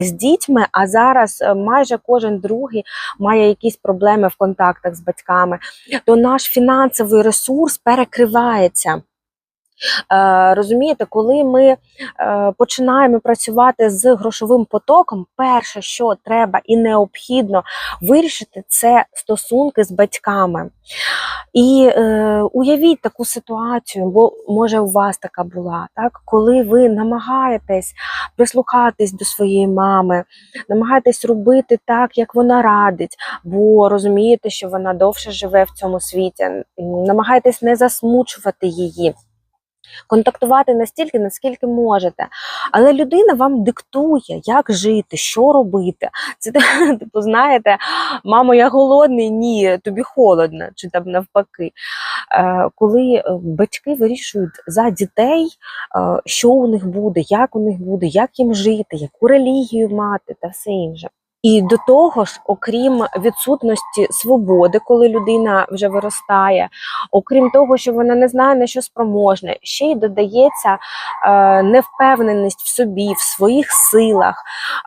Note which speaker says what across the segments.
Speaker 1: з дітьми, а зараз е, майже кожен другий має якісь проблеми в контактах з батьками, то наш фінансовий ресурс перекривається. Е, розумієте, коли ми е, починаємо працювати з грошовим потоком, перше, що треба і необхідно вирішити, це стосунки з батьками. І е, уявіть таку ситуацію, бо може у вас така була, так? коли ви намагаєтесь прислухатись до своєї мами, намагаєтесь робити так, як вона радить, бо розумієте, що вона довше живе в цьому світі, намагаєтесь не засмучувати її. Контактувати настільки, наскільки можете. Але людина вам диктує, як жити, що робити. Це типу, знаєте, мамо, я голодний, ні, тобі холодно, чи там навпаки. Е, Коли е, батьки вирішують за дітей, е, що у них буде, як у них буде, як їм жити, яку релігію мати та все інше. І до того ж, окрім відсутності свободи, коли людина вже виростає, окрім того, що вона не знає на що спроможна, ще й додається е, невпевненість в собі, в своїх силах,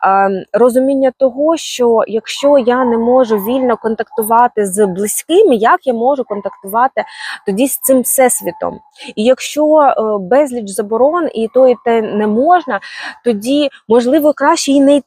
Speaker 1: е, розуміння того, що якщо я не можу вільно контактувати з близькими, як я можу контактувати тоді з цим всесвітом? І якщо е, безліч заборон і то, і те не можна, тоді можливо краще і не йти.